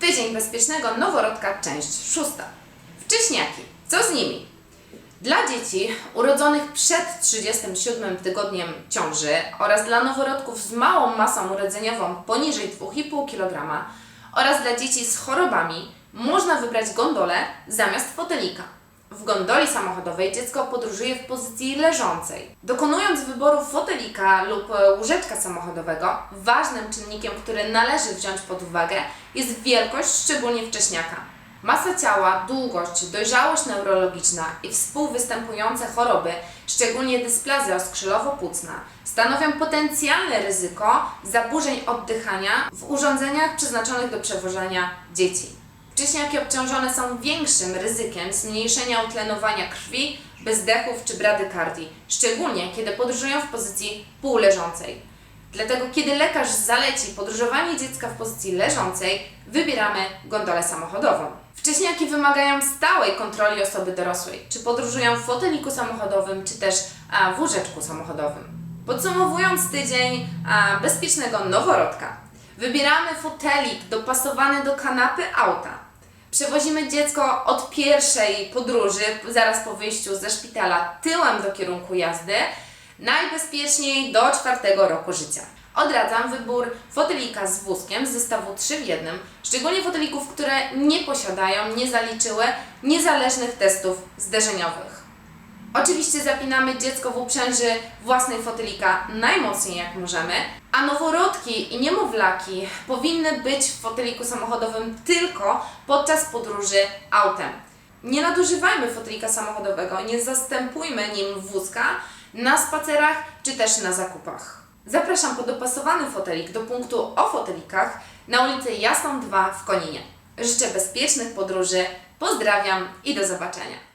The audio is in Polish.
Tydzień bezpiecznego noworodka, część szósta. Wcześniaki. Co z nimi? Dla dzieci urodzonych przed 37 tygodniem ciąży oraz dla noworodków z małą masą urodzeniową poniżej 2,5 kg oraz dla dzieci z chorobami można wybrać gondolę zamiast fotelika. W gondoli samochodowej dziecko podróżuje w pozycji leżącej. Dokonując wyboru fotelika lub łóżeczka samochodowego, ważnym czynnikiem, który należy wziąć pod uwagę jest wielkość, szczególnie wcześniaka. Masa ciała, długość, dojrzałość neurologiczna i współwystępujące choroby, szczególnie dysplazja oskrzelowo-płucna, stanowią potencjalne ryzyko zaburzeń oddychania w urządzeniach przeznaczonych do przewożenia dzieci. Wcześniaki obciążone są większym ryzykiem zmniejszenia utlenowania krwi, bezdechów czy bradykardii, szczególnie kiedy podróżują w pozycji półleżącej. Dlatego, kiedy lekarz zaleci podróżowanie dziecka w pozycji leżącej, wybieramy gondolę samochodową. Wcześniaki wymagają stałej kontroli osoby dorosłej, czy podróżują w foteliku samochodowym, czy też a, w łóżeczku samochodowym. Podsumowując tydzień a, bezpiecznego noworodka, wybieramy fotelik dopasowany do kanapy auta. Przewozimy dziecko od pierwszej podróży, zaraz po wyjściu ze szpitala, tyłem do kierunku jazdy, najbezpieczniej do czwartego roku życia. Odradzam wybór fotelika z wózkiem z zestawu 3 w 1, szczególnie fotelików, które nie posiadają, nie zaliczyły niezależnych testów zderzeniowych. Oczywiście zapinamy dziecko w uprzęży własnej fotelika najmocniej jak możemy, a noworodki i niemowlaki powinny być w foteliku samochodowym tylko podczas podróży autem. Nie nadużywajmy fotelika samochodowego, nie zastępujmy nim wózka na spacerach czy też na zakupach. Zapraszam po dopasowany fotelik do punktu o fotelikach na ulicę Jasną 2 w Koninie. Życzę bezpiecznych podróży, pozdrawiam i do zobaczenia.